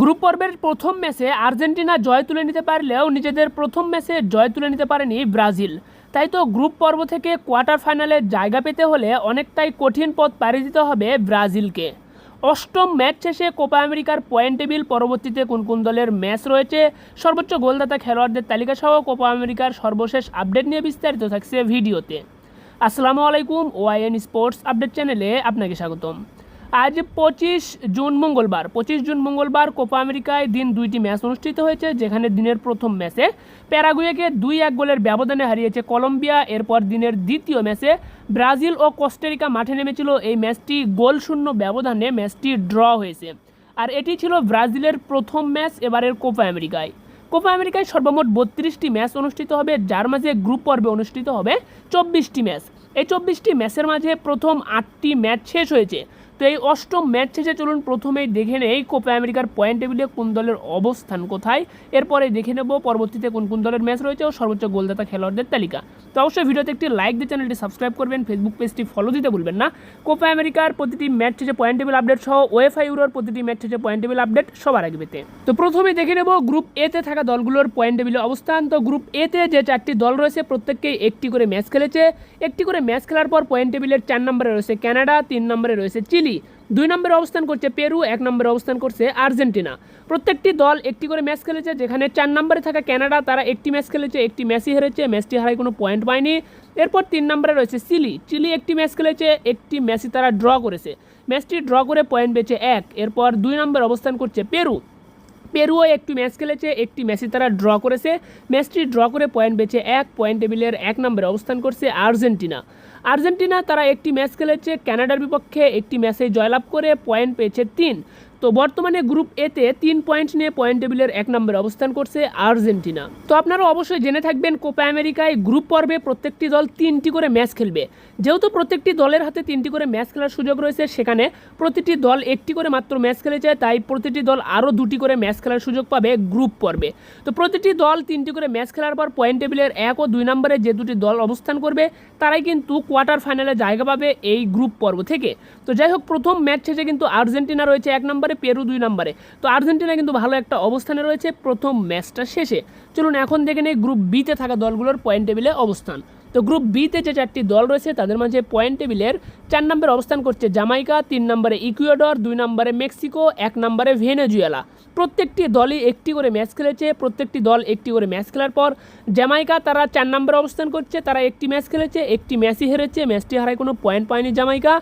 Group পর্বের প্রথম ম্যাচে আর্জেন্টিনা জয় তুলে নিতে পারলেও নিজেদের প্রথম ম্যাচে জয় তুলে নিতে পারেনি ব্রাজিল। তাই তো গ্রুপ পর্ব থেকে কোয়ার্টার ফাইনালে জায়গা পেতে হলে অনেকটাই কঠিন পথ পাড়ি দিতে হবে ব্রাজিলকে। অষ্টম ম্যাচ শেষে কোপা আমেরিকার পয়েন্ট টেবিল পরবর্তীতে কোন কোন দলের ম্যাচ রয়েছে? সর্বোচ্চ গোলদাতা খেলোয়াড়দের তালিকা সহ কোপা আমেরিকার সর্বশেষ আপডেট নিয়ে বিস্তারিত থাকছে ভিডিওতে। আসসালামু আলাইকুম ওআইএন স্পোর্টস আপডেট চ্যানেলে আপনাকে স্বাগতম। আজ পঁচিশ জুন মঙ্গলবার। পঁচিশ জুন মঙ্গলবার কোপা আমেরিকায় দিন দুইটি ম্যাচ অনুষ্ঠিত হয়েছে, যেখানে দিনের প্রথম ম্যাচে প্যারাগুয়েকে দুই এক গোলের ব্যবধানে হারিয়েছে কলম্বিয়া, এরপর দিনের দ্বিতীয় ম্যাচে ব্রাজিল ও কোস্টারিকা মাঠে নেমেছিল। এই ম্যাচটি গোল শূন্য ব্যবধানে ম্যাচটি ড্র হয়েছে। আর এটি ছিল ব্রাজিলের প্রথম ম্যাচ এবারের কোপা আমেরিকায়। কোপা আমেরিকায় সর্বমোট বত্রিশটি ম্যাচ অনুষ্ঠিত হবে, যার মাঝে গ্রুপ পর্বে অনুষ্ঠিত হবে চব্বিশটি ম্যাচ। এই চব্বিশটি ম্যাচের মাঝে প্রথম আটটি ম্যাচ শেষ হয়েছে। তো এই অষ্টম ম্যাচ শেষে চলুন প্রথমেই দেখে নেই কোপা আমেরিকার পয়েন্ট টেবিলে কোন দলের অবস্থান কোথায়। এরপরে দেখে নেব পরবর্তীতে কোন কোন দলের ম্যাচ রয়েছে ও সর্বোচ্চ গোলদাতা খেলোয়াড়দের তালিকা। তো অবশ্যই ভিডিওতে একটি লাইক দিয়ে চ্যানেলটি সাবস্ক্রাইব করবেন ফেসবুক পেজটি ফলো দিতে ভুলবেন না। কোপা আমেরিকার প্রতিটি ম্যাচ শেষে পয়েন্ট টেবিল আপডেট সহ ওয়েফাই ইউরোর প্রতিটি ম্যাচ শেষে পয়েন্ট টেবিল আপডেট সবার আগে পেতে। তো প্রথমে দেখে নেব গ্রুপ এতে থাকা দলগুলোর পয়েন্ট টেবিলে অবস্থান। তো গ্রুপ এতে যে চারটি দল রয়েছে প্রত্যেককেই একটি করে ম্যাচ খেলেছে। একটি করে ম্যাচ খেলার পর পয়েন্ট টেবিলের চার নম্বরে রয়েছে কানাডা তিন নম্বরে রয়েছে চিলি দুই নম্বরে অবস্থান করছে পেরু, এক নম্বরে অবস্থান করছে আর্জেন্টিনা। প্রত্যেকটি দল একটি করে ম্যাচ খেলেছে, যেখানে চার নম্বরে থাকা ক্যানাডা, তারা একটি ম্যাচ খেলেছে, একটি ম্যাচই হেরেছে ম্যাচটি হারায় কোনো পয়েন্ট পায়নি। এরপর তিন নম্বরে রয়েছে চিলি চিলি একটি ম্যাচ খেলেছে, একটি ম্যাচই তারা ড্র করেছে। ম্যাচটি ড্র করে পয়েন্ট পেয়েছে এক। এরপর দুই নম্বরে অবস্থান করছে পেরু পেরুও একটি ম্যাচ খেলেছে, একটি ম্যাচে তারা ড্র করেছে। ম্যাচটি ড্র করে পয়েন্ট পেয়েছে এক, পয়েন্ট টেবিলের এক নম্বরে অবস্থান করছে আর্জেন্টিনা। আর্জেন্টিনা তারা একটি ম্যাচ খেলেছে ক্যানাডার বিপক্ষে একটি ম্যাচে জয়লাভ করে পয়েন্ট পেয়েছে তিন। তো বর্তমানে গ্রুপ এতে তিন পয়েন্ট নিয়ে পয়েন্ট টেবিলের এক নম্বরে অবস্থান করছে আর্জেন্টিনা। তো আপনারা অবশ্যই জেনে থাকবেন, কোপা আমেরিকায় গ্রুপ পর্বে প্রত্যেকটি দল তিনটি করে ম্যাচ খেলবে। যেহেতু প্রত্যেকটি দলের হাতে তিনটি করে ম্যাচ খেলার সুযোগ রয়েছে, সেখানে প্রতিটি দল একটি করে মাত্র ম্যাচ খেলেছে তাই প্রতিটি দল আরও দুটি করে ম্যাচ খেলার সুযোগ পাবে গ্রুপ পর্বে। তো প্রতিটি দল তিনটি করে ম্যাচ খেলার পর পয়েন্ট টেবিলের এক ও দুই নম্বরে যে দুটি দল অবস্থান করবে, তারাই কিন্তু কোয়ার্টার ফাইনালে জায়গা পাবে এই গ্রুপ পর্ব থেকে। তো যাই হোক, প্রথম ম্যাচ শেষে কিন্তু আর্জেন্টিনা রয়েছে এক নম্বরে পেরু দুই নম্বরে। তো আর্জেন্টিনা কিন্তু ভালো একটা অবস্থানে রয়েছে, প্রথম ম্যাচটা শেষে। চলুন এখন দেখে নেই গ্রুপ বিতে থাকা দলগুলোর পয়েন্ট টেবিলে অবস্থান। তো গ্রুপ বিতে যে চারটি দল রয়েছে, তাদের মাঝে পয়েন্ট টেবিলের চার নম্বরে অবস্থান করছে জামাইকা, তিন নম্বরে ইকুয়েডর, দুই নম্বরে মেক্সিকো, এক নম্বরে ভেনেজুয়েলা। প্রত্যেকটি দলই একটি করে ম্যাচ খেলেছে, প্রত্যেকটি দল একটি করে ম্যাচ খেলার পর জামাইকা তারা চার নম্বরে অবস্থান করছে, তারা একটি ম্যাচ খেলেছে, একটি ম্যাচই হেরেছে ম্যাচটি হারায় কোনো পয়েন্ট পায়নি জামাইকা।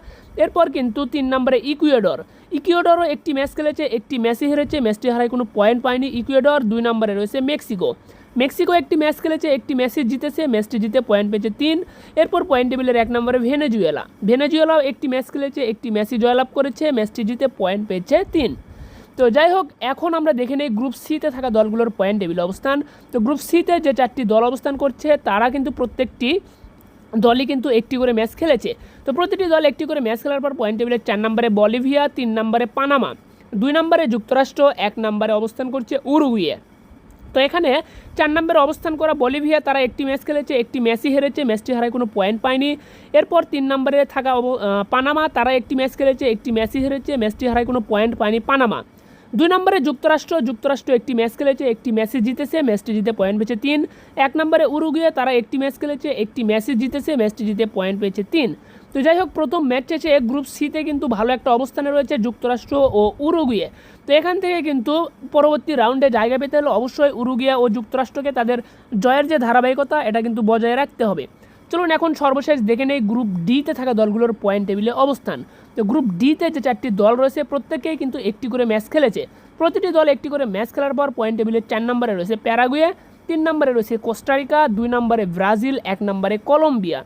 এরপর কিন্তু তিন নম্বরে ইকুয়েডর। ইকুয়েডরও একটি ম্যাচ খেলেছে, একটি ম্যাচই হেরেছে ম্যাচটি হারায় কোনো পয়েন্ট পায়নি ইকুয়েডর, দুই নম্বরে রয়েছে মেক্সিকো। মেক্সিকো একটি ম্যাচ খেলেছে, একটি ম্যাচে জিতেছে ম্যাচটি জিতে পয়েন্ট পেয়েছে তিন। এরপর পয়েন্ট টেবিলের এক নম্বরে ভেনেজুয়েলা। ভেনেজুয়েলাও একটি ম্যাচ খেলেছে, একটি ম্যাচই জয়লাভ করেছে ম্যাচটি জিতে পয়েন্ট পেয়েছে তিন। তো যাই হোক, এখন আমরা দেখে নিই গ্রুপ সিতে থাকা দলগুলোর পয়েন্ট টেবিল অবস্থান। তো গ্রুপ সিতে যে চারটি দল অবস্থান করছে, তারা কিন্তু প্রত্যেকটি দলই কিন্তু একটি করে ম্যাচ খেলেছে। তো প্রতিটি দল একটি করে ম্যাচ খেলার পর পয়েন্ট টেবিলের চার নম্বরে বলিভিয়া, তিন নম্বরে পানামা। দুই নম্বরে যুক্তরাষ্ট্র, এক নম্বরে অবস্থান করছে উরুগুয়ে। তো এখানে চার নম্বরে অবস্থান করা বলিভিয়া, তারা একটি ম্যাচ খেলেছে, একটি ম্যাচই হেরেছে, ম্যাচটি হারায় কোনো পয়েন্ট পায়নি। এরপর তিন নম্বরে থাকা পানামা, তারা একটি ম্যাচ খেলেছে, একটি ম্যাচই হেরেছে, ম্যাচটি হারায় কোনো পয়েন্ট পায়নি পানামা। দুই নম্বরে যুক্তরাষ্ট্র যুক্তরাষ্ট্র একটি ম্যাচ খেলেছে, একটি ম্যাচে জিতেছে, ম্যাচটি জিতে পয়েন্ট পেয়েছে তিন। এক নম্বরে উরুগুয়ে, তারা একটি ম্যাচ খেলেছে, একটি ম্যাচে জিতেছে, ম্যাচটি জিতে পয়েন্ট পেয়েছে তিন। তো যাই হোক, প্রথম ম্যাচ শেষে গ্রুপ সিতে কিন্তু ভালো একটা অবস্থানে রয়েছে যুক্তরাষ্ট্র ও উরুগুয়ে। তো এখান থেকে কিন্তু পরবর্তী রাউন্ডে জায়গা পেতে হলে অবশ্যই উরুগুয়ে ও যুক্তরাষ্ট্রকে তাদের জয়ের যে ধারাবাহিকতা, এটা কিন্তু বজায় রাখতে হবে। চলুন এখন সর্বশেষ দেখে নেই গ্রুপ ডিতে থাকা দলগুলোর পয়েন্ট টেবিলে অবস্থান। তো গ্রুপ ডিতে যে চারটি দল রয়েছে, প্রত্যেকেই কিন্তু একটি করে ম্যাচ খেলেছে। প্রতিটি দল একটি করে ম্যাচ খেলার পর পয়েন্ট টেবিলের চার নম্বরে রয়েছে প্যারাগুয়ে, তিন নম্বরে রয়েছে কোস্টারিকা, দুই নম্বরে ব্রাজিল, এক নম্বরে কলম্বিয়া।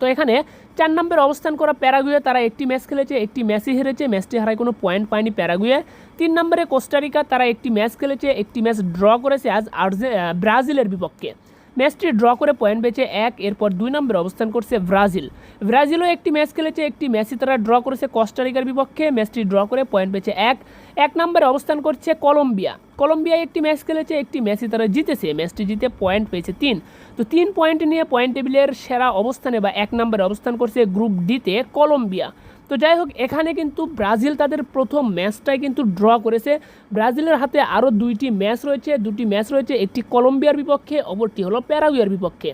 তো এখানে চার নম্বরে অবস্থান করা প্যারাগুয়ে, তারা একটি ম্যাচ খেলেছে, একটি ম্যাচই হেরেছে, ম্যাচটি হারায় কোনো পয়েন্ট পায়নি প্যারাগুয়ে। তিন নম্বরে কোস্টারিকা, তারা একটি ম্যাচ খেলেছে, একটি ম্যাচ ড্র করেছে আজ আর্জে ব্রাজিলের বিপক্ষে। ম্যাচটি ড্র করে পয়েন্ট পেয়েছে এক, এরপর দুই নম্বরে অবস্থান করছে ব্রাজিল। ব্রাজিলও একটি ম্যাচ খেলেছে, একটি ম্যাচই তারা ড্র করেছে কস্টারিকার বিপক্ষে। ম্যাচটি ড্র করে পয়েন্ট পেয়েছে এক এক নম্বরে অবস্থান করছে কলম্বিয়া। কলম্বিয়া একটি ম্যাচ খেলেছে, একটি ম্যাচই তারা জিতেছে। ম্যাচটি জিতে পয়েন্ট পেয়েছে তিন। তো তিন পয়েন্ট নিয়ে পয়েন্ট টেবিলের সেরা অবস্থানে বা এক নম্বরে অবস্থান করছে গ্রুপ ডিতে কলম্বিয়া। তো যাই হোক এখানে কিন্তু ব্রাজিল তাদের প্রথম ম্যাচটাই কিন্তু ড্র করেছে। ব্রাজিলের হাতে আরও দুইটি ম্যাচ রয়েছে, দুটি ম্যাচ রয়েছে, একটি কলম্বিয়ার বিপক্ষে, অপরটি হলো প্যারাগুয়ার বিপক্ষে।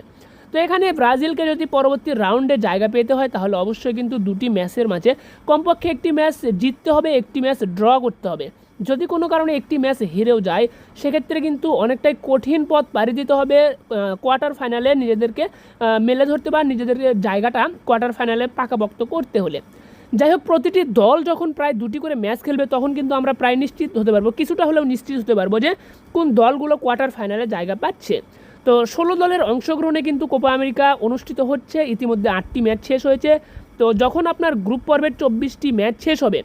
তো এখানে ব্রাজিলকে যদি পরবর্তী রাউন্ডে জায়গা পেতে হয়, তাহলে অবশ্যই কিন্তু দুটি ম্যাচের মাঝে কমপক্ষে একটি ম্যাচ জিততে হবে, একটি ম্যাচ ড্র করতে হবে। যদি কোনো কারণে একটি ম্যাচ হেরেও যায়, সেক্ষেত্রে কিন্তু অনেকটাই কঠিন পথ পাড়ি দিতে হবে কোয়ার্টার ফাইনালে নিজেদেরকে মেলে ধরতে বা নিজেদেরকে জায়গাটা কোয়ার্টার ফাইনালে পাকাপোক্ত করতে হলে। যাই হোক প্রতিটি দল যখন প্রায় দুটি করে ম্যাচ খেলবে, তখন কিন্তু আমরা প্রায় নিশ্চিত হতে পারব, কিছুটা হলেও নিশ্চিত হতে পারব যে কোন দলগুলো কোয়ার্টার ফাইনালে জায়গা পাচ্ছে। তো ষোলো দলের অংশগ্রহণে কিন্তু কোপা আমেরিকা অনুষ্ঠিত হচ্ছে, ইতিমধ্যে আটটি ম্যাচ শেষ হয়েছে। তো যখন আপনার গ্রুপ পর্বের চব্বিশটি ম্যাচ শেষ হবে,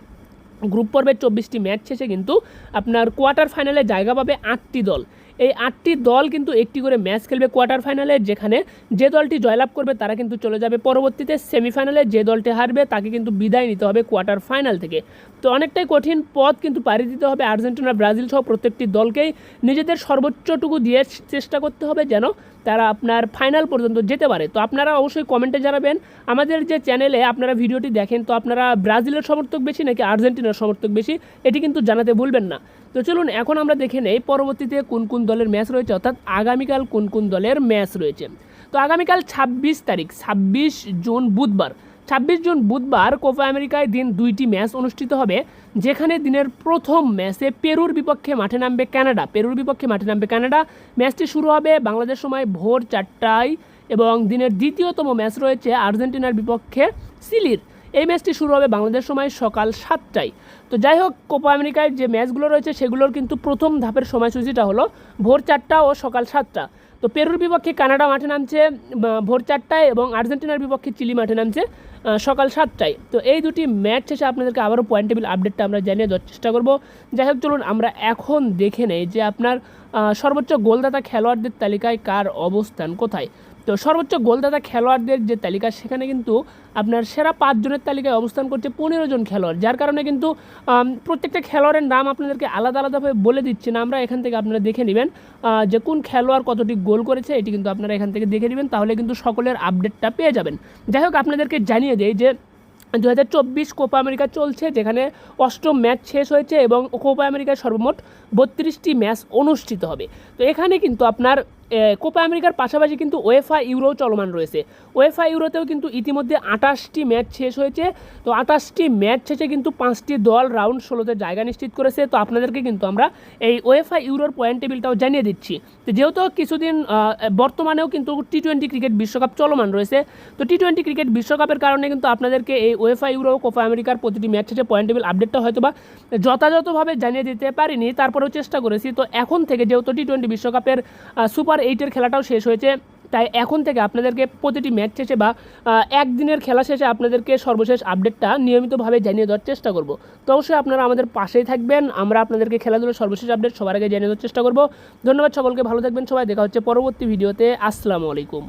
গ্রুপ পর্বের চব্বিশটি ম্যাচ শেষে কিন্তু আপনার কোয়ার্টার ফাইনালে জায়গা পাবে আটটি দল। এই আটটি দল কিন্তু একটি করে ম্যাচ খেলবে কোয়ার্টার ফাইনালে, যেখানে যে দলটি জয়লাভ করবে তারা কিন্তু চলে যাবে পরবর্তীতে সেমিফাইনালে। যে দলটি হারবে তাকে কিন্তু বিদায় নিতে হবে কোয়ার্টার ফাইনাল থেকে। তো অনেকটাই কঠিন পথ কিন্তু পাড়ি দিতে হবে আর্জেন্টিনা, ব্রাজিল সহ প্রত্যেকটি দলকেই। নিজেদের সর্বোচ্চটুকু দিয়ে চেষ্টা করতে হবে যেন তারা আপনার ফাইনাল পর্যন্ত যেতে পারে। তো আপনারা অবশ্যই কমেন্টে জানাবেন। আমাদের যে চ্যানেলে আপনারা ভিডিওটি দেখেন, তো আপনারা ব্রাজিলের সমর্থক বেশি নাকি আর্জেন্টিনার সমর্থক বেশি, এটি কিন্তু জানাতে ভুলবেন না। তো চলুন, এখন আমরা দেখে নেই পরবর্তীতে কোন কোন দলের ম্যাচ রয়েছে, অর্থাৎ আগামীকাল কোন কোন দলের ম্যাচ রয়েছে। তো আগামীকাল ছাব্বিশ তারিখ, ছাব্বিশ জুন বুধবার। ছাব্বিশ জুন বুধবার কোপা আমেরিকায় দিন দুইটি ম্যাচ অনুষ্ঠিত হবে, যেখানে দিনের প্রথম ম্যাচে পেরুর বিপক্ষে মাঠে নামবে কানাডা। পেরুর বিপক্ষে মাঠে নামবে কানাডা। ম্যাচটি শুরু হবে বাংলাদেশ সময় ভোর চারটায় এবং দিনের দ্বিতীয়তম ম্যাচ রয়েছে আর্জেন্টিনার বিপক্ষে সিলির। এই ম্যাচটি শুরু হবে বাংলাদেশ সময় সকাল সাতটায়। তো যাই হোক, কোপা আমেরিকায় যে ম্যাচগুলো রয়েছে সেগুলোর কিন্তু প্রথম ধাপের সময়সূচিটা হলো ভোর চারটা ও সকাল সাতটা। তো পেরুর বিপক্ষে কানাডা মাঠে নামছে ভোর চারটায় এবং আর্জেন্টিনার বিপক্ষে চিলি মাঠে নামছে সকাল সাতটায়। তো এই দুটি ম্যাচ শেষে আপনাদেরকে আবারও পয়েন্ট টেবিল আপডেটটা আমরা জানিয়ে দেওয়ার চেষ্টা করব। যাই হোক, চলুন আমরা এখন দেখে নেই যে আপনার সর্বোচ্চ গোলদাতা খেলোয়াড়দের তালিকায় কার অবস্থান কোথায়। তো সর্বোচ্চ গোলদাতা খেলোয়াড়দের যে তালিকা, সেখানে কিন্তু আপনার সেরা পাঁচজনের তালিকায় অবস্থান করছে পনেরো জন খেলোয়াড়। যার কারণে কিন্তু প্রত্যেকটা খেলোয়াড়ের নাম আপনাদেরকে আলাদা আলাদাভাবে বলে দিচ্ছি না। আমরা এখান থেকে আপনারা দেখে নেবেন যে কোন খেলোয়াড় কতটি গোল করেছে, এটি কিন্তু আপনারা এখান থেকে দেখে নেবেন, তাহলে কিন্তু সকলের আপডেটটা পেয়ে যাবেন। যাই হোক, আপনাদেরকে জানিয়ে দেয় যে দু হাজার চব্বিশ কোপা আমেরিকা চলছে, যেখানে অষ্টম ম্যাচ শেষ হয়েছে এবং কোপা আমেরিকায় সর্বমোট বত্রিশটি ম্যাচ অনুষ্ঠিত হবে। তো এখানে কিন্তু আপনার কোপা আমেরিকার পাশাপাশি কিন্তু ওয়েফা ইউরো চলমান রয়েছে। ওয়েফা ইউরোতেও কিন্তু ইতিমধ্যে আঠাশটি ম্যাচ শেষ হয়েছে। তো আঠাশটি ম্যাচ শেষে কিন্তু পাঁচটি দল রাউন্ড ষোলোতে জায়গা নিশ্চিত করেছে। তো আপনাদেরকে কিন্তু আমরা এই ওয়েফা ইউরোর পয়েন্ট টেবিলটাও জানিয়ে দিচ্ছি। তো যেহেতু কিছুদিন বর্তমানেও কিন্তু টি টোয়েন্টি ক্রিকেট বিশ্বকাপ চলমান রয়েছে। তো টি টোয়েন্টি ক্রিকেট বিশ্বকাপের কারণে কিন্তু আপনাদেরকে এই ওয়েফা ইউরো, কোপা আমেরিকার প্রতিটি ম্যাচ শেষে পয়েন্ট টেবিল আপডেটটা হয়তো বা যথাযথভাবে জানিয়ে দিতে পারিনি, তারপরেও চেষ্টা করেছি। তো এখন থেকে যেহেতু টি টোয়েন্টি বিশ্বকাপের সুপার এইটের খেলাটাও শেষ হয়েছে। তাই এখন থেকে আপনাদেরকে প্রতিটি ম্যাচ শেষে বা একদিনের খেলা শেষে আপনাদেরকে সর্বশেষ আপডেটটা নিয়মিতভাবে জানিয়ে দেওয়ার চেষ্টা করব। তো অবশ্যই আপনারা আমাদের পাশেই থাকবেন। আমরা আপনাদেরকে খেলাধুলোর সর্বশেষ আপডেট সবার আগে জানিয়ে দেওয়ার চেষ্টা করব। ধন্যবাদ সকলকে, ভালো থাকবেন সবাই। দেখা হচ্ছে পরবর্তী ভিডিওতে। আসসালামু আলাইকুম।